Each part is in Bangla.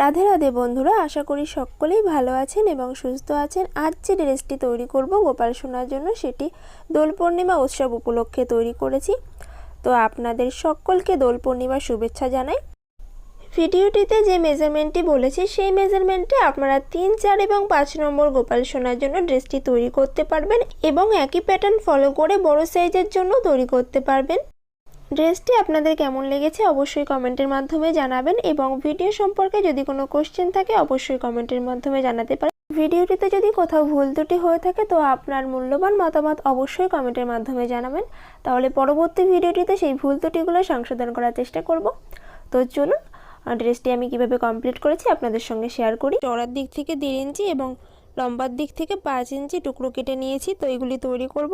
রাধে রাধে বন্ধুরা, আশা করি সকলেই ভালো আছেন এবং সুস্থ আছেন। আজ যে ড্রেসটি তৈরি করব, গোপাল সোনার জন্য সেটি দোল পূর্ণিমা উৎসব উপলক্ষে তৈরি করেছি। তো আপনাদের সকলকে দোল পূর্ণিমার শুভেচ্ছা জানাই। ভিডিওটিতে যে মেজারমেন্টটি বলেছি, সেই মেজারমেন্টে আপনারা তিন, চার এবং পাঁচ নম্বর গোপাল সোনার জন্য ড্রেসটি তৈরি করতে পারবেন এবং একই প্যাটার্ন ফলো করে বড় সাইজের জন্য তৈরি করতে পারবেন। ড্রেসটি আপনাদের কেমন লেগেছে অবশ্যই কমেন্টের মাধ্যমে জানাবেন এবং ভিডিও সম্পর্কে যদি কোনো কোশ্চেন থাকে, অবশ্যই কমেন্টের মাধ্যমে জানাতে পারেন। ভিডিওটিতে যদি কোথাও ভুল ত্রুটি হয়ে থাকে, তো আপনার মূল্যবান মতামত অবশ্যই কমেন্টের মাধ্যমে জানাবেন। তাহলে পরবর্তী ভিডিওটিতে সেই ভুল ত্রুটিগুলো সংশোধন করার চেষ্টা করব। তো চলুন ড্রেসটি আমি কীভাবে কমপ্লিট করেছি আপনাদের সঙ্গে শেয়ার করি। চড়ার দিক থেকে দেড় ইঞ্চি এবং লম্বার দিক থেকে পাঁচ ইঞ্চি টুকরো কেটে নিয়েছি, তো এগুলি তৈরি করব।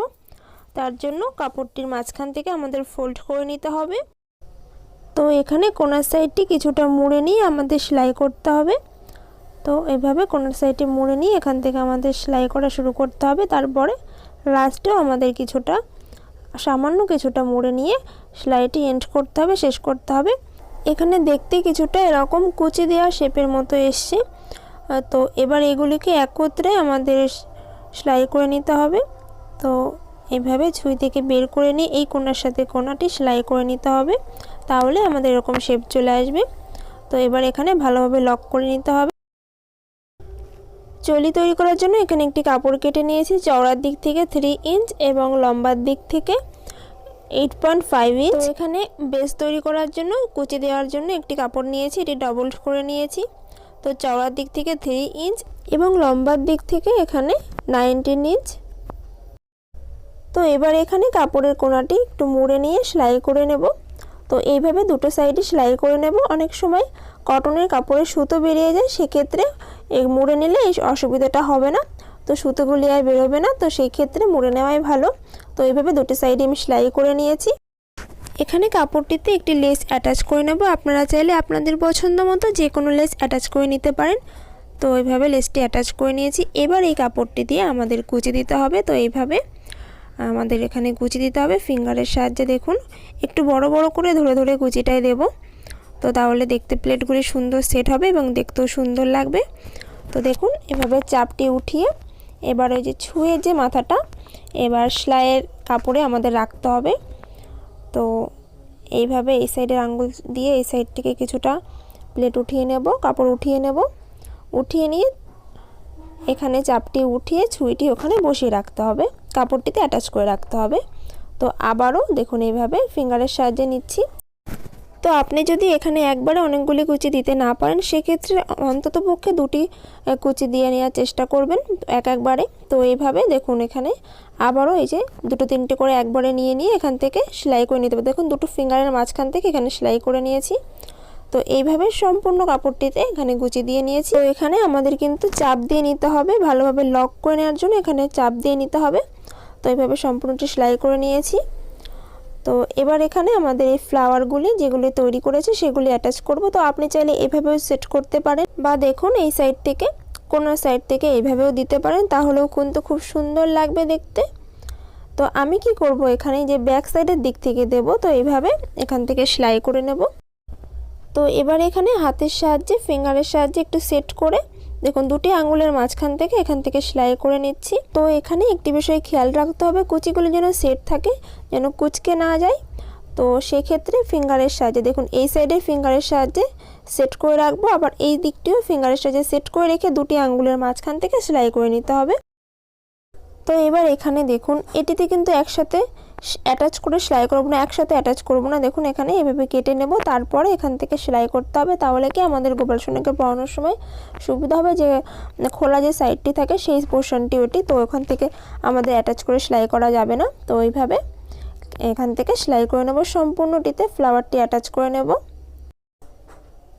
তার জন্য কাপড়টির মাঝখান থেকে আমাদের ফোল্ড করে নিতে হবে। তো এখানে কোনার সাইডটি কিছুটা মুড়ে নিয়ে আমাদের সেলাই করতে হবে। তো এভাবে কোনার সাইডটি মুড়ে নিয়ে এখান থেকে আমাদের সেলাই করা শুরু করতে হবে। তারপরে লাস্টেও আমাদের কিছুটা, সামান্য কিছুটা মুড়ে নিয়ে সেলাইটি এন্ড করতে হবে, শেষ করতে হবে। এখানে দেখতে কিছুটা এরকম কুচি দেওয়া শেপের মতো এসছে। তো এবার এগুলিকে একত্রে আমাদের সেলাই করে নিতে হবে। তো এভাবে ছুঁই থেকে বের করে নিয়ে এই কোনার সাথে কোনাটি সেলাই করে নিতে হবে। তাহলে আমাদের এরকম শেপ চলে আসবে। তো এবার এখানে ভালোভাবে লক করে নিতে হবে। চলি তৈরি করার জন্য এখানে একটি কাপড় কেটে নিয়েছি চওড়ার দিক থেকে থ্রি ইঞ্চ এবং লম্বার দিক থেকে এইট পয়েন্ট ফাইভ ইঞ্চ এখানে বেস তৈরি করার জন্য কুচি দেওয়ার জন্য একটি কাপড় নিয়েছি, এটি ডবল করে নিয়েছি। তো চওড়ার দিক থেকে থ্রি ইঞ্চ এবং লম্বার দিক থেকে এখানে নাইনটিন ইঞ্চ তো এবার এখানে কাপড়ের কোনাটি একটু মুড়ে নিয়ে সেলাই করে নেব। তো এইভাবে দুটো সাইডে সেলাই করে নেব। অনেক সময় কটনের কাপড়ের সুতো বেরিয়ে যায়, সেক্ষেত্রে মুড়ে নিলে এই অসুবিধাটা হবে না। তো সুতোগুলি আর বেরোবে না, তো সেই ক্ষেত্রে মুড়ে নেওয়াই ভালো। তো এইভাবে দুটো সাইডে আমি সেলাই করে নিয়েছি। এখানে কাপড়টিতে একটি লেস অ্যাটাচ করে নেব। আপনারা চাইলে আপনাদের পছন্দ মতো যে কোনো লেস অ্যাটাচ করে নিতে পারেন। তো এইভাবে লেসটি অ্যাটাচ করে নিয়েছি। এবার এই কাপড়টি দিয়ে আমাদের কুচি দিতে হবে। তো এইভাবে আমাদের এখানে কুচি দিতে হবে, ফিঙ্গারের সাহায্যে দেখুন। একটু বড় বড় করে ধরে ধরে কুচিটাই দেব। তো তাহলে দেখতে প্লেটগুলি সুন্দর সেট হবে এবং দেখতেও সুন্দর লাগবে। তো দেখুন, এভাবে চাপটি উঠিয়ে এবার ওই যে ছুঁয়ে যে মাথাটা, এবার সেলাইয়ের কাপড়ে আমাদের রাখতে হবে। তো এইভাবে এই সাইডের আঙ্গুল দিয়ে এই সাইড থেকে কিছুটা প্লেট উঠিয়ে নেব, কাপড় উঠিয়ে নেব। উঠিয়ে নিয়ে এখানে চাপটি উঠিয়ে ছুঁইটি ওখানে বসিয়ে রাখতে হবে। কাপড়টিতে অ্যাটাচ করে রাখতে হবে। তো আবারও দেখুন এইভাবে ফিঙ্গারের সাহায্যে নিচ্ছি। তো আপনি যদি এখানে একবারে অনেকগুলি কুচি দিতে না পারেন, সেক্ষেত্রে অন্তত পক্ষে দুটি কুচি দিয়ে নেওয়ার চেষ্টা করবেন এক একবারে। তো এইভাবে দেখুন এখানে আবারও এই যে দুটো তিনটে করে একবারে নিয়ে নিয়ে এখান থেকে সেলাই করে নিতে হবে। দেখুন দুটো ফিঙ্গারের মাঝখান থেকে এখানে সেলাই করে নিয়েছি। তো এইভাবে সম্পূর্ণ কাপড়টিতে এখানে গুচি দিয়ে নিয়েছি। তো এখানে আমাদের কিন্তু চাপ দিয়ে নিতে হবে। ভালোভাবে লক করে নেওয়ার জন্য এখানে চাপ দিয়ে নিতে হবে। তো এইভাবে সম্পূর্ণটি সেলাই করে নিয়েছি। তো এবার এখানে আমাদের এই ফ্লাওয়ারগুলি যেগুলি তৈরি করেছে সেগুলি অ্যাটাচ করব। তো আপনি চাইলে এভাবেও সেট করতে পারেন বা দেখুন এই সাইড থেকে কোনো সাইড থেকে এইভাবেও দিতে পারেন, তাহলেও কিন্তু খুব সুন্দর লাগবে দেখতে। তো আমি কি করব এখানে যে ব্যাক সাইডের দিক থেকে দেব, তো এইভাবে এখান থেকে সেলাই করে নেব। তো এবার এখানে হাতের সাহায্যে ফিঙ্গারের সাহায্যে একটু সেট করে দেখুন, দুটি আঙুলের মাঝখান থেকে এখান থেকে সেলাই করে নিচ্ছি। তো এখানে একটি বিষয় খেয়াল রাখতে হবে, কুচিগুলি যেন সেট থাকে, যেন কুচকে না যায়। তো সেক্ষেত্রে ফিঙ্গারের সাহায্যে, দেখুন, এই সাইডে ফিঙ্গারের সাহায্যে সেট করে রাখব, আবার এই দিকটিও ফিঙ্গারের সাহায্যে সেট করে রেখে দুটি আঙ্গুলের মাঝখান থেকে সেলাই করে নিতে হবে। তো এবার এখানে দেখুন, এটিতে কিন্তু একসাথে অ্যাটাচ করে সেলাই করব না, একসাথে অ্যাটাচ করব না। দেখুন, এখানে এভাবে কেটে নেব। তারপরে এখান থেকে সেলাই করতে হবে, তাহলে কি আমাদের গোপাল সোনাকে পড়ানোর সময় সুবিধা হবে যে, খোলা যে সাইডটি থাকে, সেই পোর্শনটি ওটি তো ওখান থেকে আমাদের অ্যাটাচ করে সেলাই করা যাবে না। তো ওইভাবে এখান থেকে সেলাই করে নেব সম্পূর্ণটিতে ফ্লাওয়ারটি অ্যাটাচ করে নেব।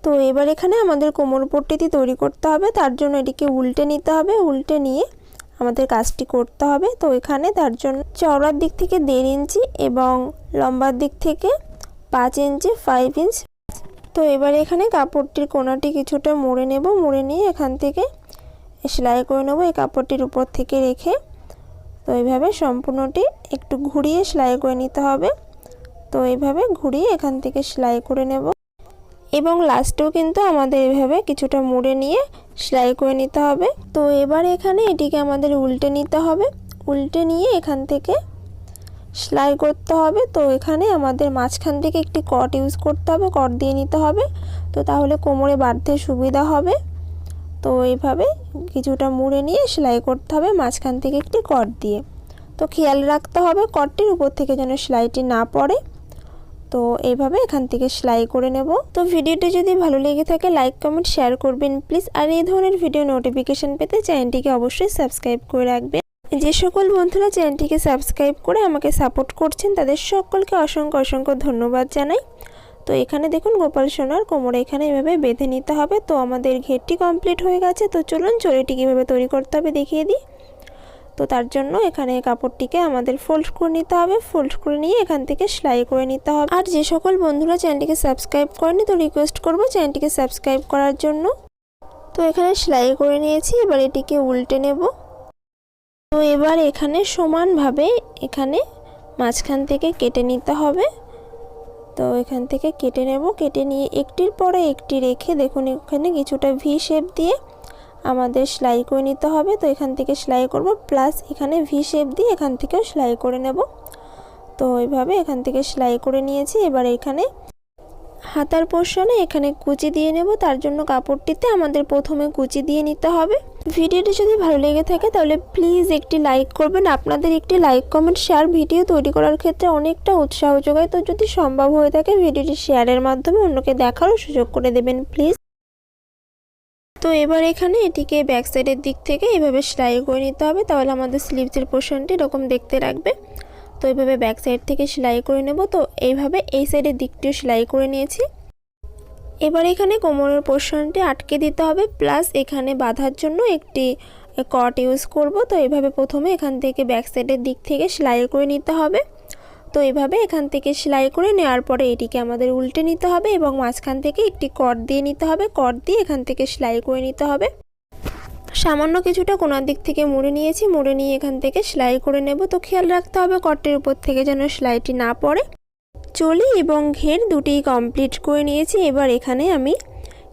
তো এবার এখানে আমাদের কোমর পট্টিটি তৈরি করতে হবে, তার জন্য এটিকে উল্টে নিতে হবে। উল্টে নিয়ে আমাদের কাজটি করতে হবে। তো এখানে তার জন্য চওড়ার দিক থেকে দেড় ইঞ্চি এবং লম্বার দিক থেকে পাঁচ ইঞ্চি ফাইভ ইঞ্চ তো এবার এখানে কাপড়টির কোনাটি কিছুটা মুড়ে নেব। মুড়ে নিয়ে এখান থেকে সেলাই করে নেব এই কাপড়টির উপর থেকে রেখে। তো এইভাবে সম্পূর্ণটি একটু ঘুরিয়ে সেলাই করে নিতে হবে। তো এইভাবে ঘুরিয়ে এখান থেকে সেলাই করে নেব। এবং লাস্টেও কিন্তু আমাদের এভাবে কিছুটা মুড়ে নিয়ে সেলাই করে নিতে হবে। তো এবার এখানে এটিকে আমাদের উল্টে নিতে হবে। উল্টে নিয়ে এখান থেকে সেলাই করতে হবে। তো এখানে আমাদের মাঝখান থেকে একটি কট ইউজ করতে হবে, কট দিয়ে নিতে হবে। তো তাহলে কোমরে বাঁধতে সুবিধা হবে। তো এইভাবে কিছুটা মুড়ে নিয়ে সেলাই করতে হবে মাঝখান থেকে একটি কট দিয়ে। তো খেয়াল রাখতে হবে কটটির উপর থেকে যেন সেলাইটি না পড়ে। তো এইভাবে এখান থেকে সেলাই করে নেব। তো ভিডিওটি যদি ভালো লেগে থাকে, লাইক, কমেন্ট, শেয়ার করবেন প্লিজ। আর এই ধরনের ভিডিও নোটিফিকেশন পেতে চ্যানেলটিকে অবশ্যই সাবস্ক্রাইব করে রাখবেন। যে সকল বন্ধুরা চ্যানেলটিকে সাবস্ক্রাইব করে আমাকে সাপোর্ট করছেন, তাদের সকলকে অসংখ্য অসংখ্য ধন্যবাদ জানাই। তো এখানে দেখুন গোপাল সোনার কোমরে এখানে এভাবে বেঁধে নিতে হবে। তো আমাদের ঘেরটি কমপ্লিট হয়ে গেছে। তো চলুন চড়িটি কীভাবে তৈরি করতে হবে, দেখিয়ে দিই। তো তার জন্য এখানে কাপড়টিকে আমাদের ফোল্ড করে নিতে হবে। ফোল্ড করে নিয়ে এখান থেকে সেলাই করে নিতে হবে। আর যে সকল বন্ধুরা চ্যানেলটিকে সাবস্ক্রাইব করেনি তো রিকোয়েস্ট করব চ্যানেলটিকে সাবস্ক্রাইব করার জন্য। তো এখানে সেলাই করে নিয়েছি, এবার এটিকে উল্টে নেব। তো এবার এখানে সমানভাবে এখানে মাঝখান থেকে কেটে নিতে হবে। তো এখান থেকে কেটে নেব। কেটে নিয়ে একটির পরে একটি রেখে দেখুন এখানে কিছুটা ভি শেপ দিয়ে আমাদের সেলাই করে নিতে হবে। তো এখান থেকে সেলাই করব প্লাস এখানে ভি শেপ দিয়ে এখান থেকেও সেলাই করে নেব। তো এইভাবে এখান থেকে সেলাই করে নিয়েছি। এবার এখানে হাতার পোর্শনে এখানে কুচি দিয়ে নেব। তার জন্য কাপড়টিতে আমাদের প্রথমে কুচি দিয়ে নিতে হবে। ভিডিওটি যদি ভালো লেগে থাকে তাহলে প্লিজ একটি লাইক করবেন। আপনাদের একটি লাইক কমেন্ট শেয়ার ভিডিও তৈরি করার ক্ষেত্রে অনেকটা উৎসাহ যোগায়। তো যদি সম্ভব হয়ে থাকে, ভিডিওটি শেয়ারের মাধ্যমে অন্যকে দেখারও সুযোগ করে দেবেন। প্লিজ তো এবার এখানে এটিকে ব্যাক সাইডের দিক থেকে এভাবে সেলাই করে নিতে হবে। তাহলে আমাদের স্লিভসের পোর্শনটি এরকম দেখতে রাখবে তো এইভাবে ব্যাক সাইড থেকে সেলাই করে নেব। তো এইভাবে এই সাইডের দিকটিও সেলাই করে নিয়েছি। এবার এখানে কোমরের পোর্শনটি আটকে দিতে হবে। প্লাস এখানে বাঁধার জন্য একটি কট ইউজ করব। তো এইভাবে প্রথমে এখান থেকে ব্যাক সাইডের দিক থেকে সেলাই করে নিতে হবে। তো এভাবে এখান থেকে সেলাই করে নেওয়ার পরে এটিকে আমাদের উল্টে নিতে হবে এবং মাঝখান থেকে একটি কট দিয়ে নিতে হবে। কট দিয়ে এখান থেকে সেলাই করে নিতে হবে। সামান্য কিছুটা কোনার দিক থেকে মুড়ে নিয়েছি। মুড়ে নিয়ে এখান থেকে সেলাই করে নেব। তো খেয়াল রাখতে হবে কটের উপর থেকে যেন সেলাইটি না পড়ে। চলি এবং ঘের দুটি কমপ্লিট করে নিয়েছি। এবার এখানে আমি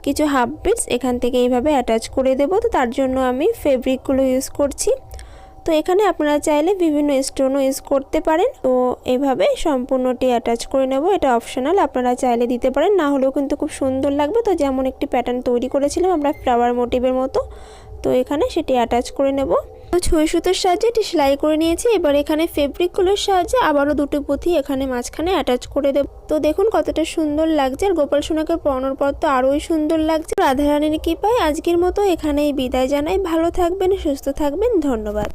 কিছু হাফ বিটস এখান থেকে এইভাবে অ্যাটাচ করে দেব। তো তার জন্য আমি ফেব্রিকগুলো ইউজ করছি। তো এখানে আপনারা চাইলে বিভিন্ন স্টোনও ইউজ করতে পারেন। তো এভাবে সম্পূর্ণটি অ্যাটাচ করে নেব। এটা অপশনাল, আপনারা চাইলে দিতে পারেন। না হলেও কিন্তু খুব সুন্দর লাগবে। তো যেমন একটি প্যাটার্ন তৈরি করেছিলাম আমরা ফ্লাওয়ার মোটিভের মতো। তো এখানে সেটি অ্যাটাচ করে নেব। তো ছুঁই সুতোর সাহায্যে এটি সেলাই করে নিয়েছি। এবার এখানে ফেব্রিকগুলোর সাহায্যে আবারও দুটো পুঁথি এখানে মাঝখানে অ্যাটাচ করে দেব। তো দেখুন কতটা সুন্দর লাগছে। আর গোপাল সোনাকে পড়ানোর পর তো আরোই সুন্দর লাগছে। রাধারানীর কৃপায় আজকের মতো এখানেই বিদায় জানাই। ভালো থাকবেন, সুস্থ থাকবেন। ধন্যবাদ।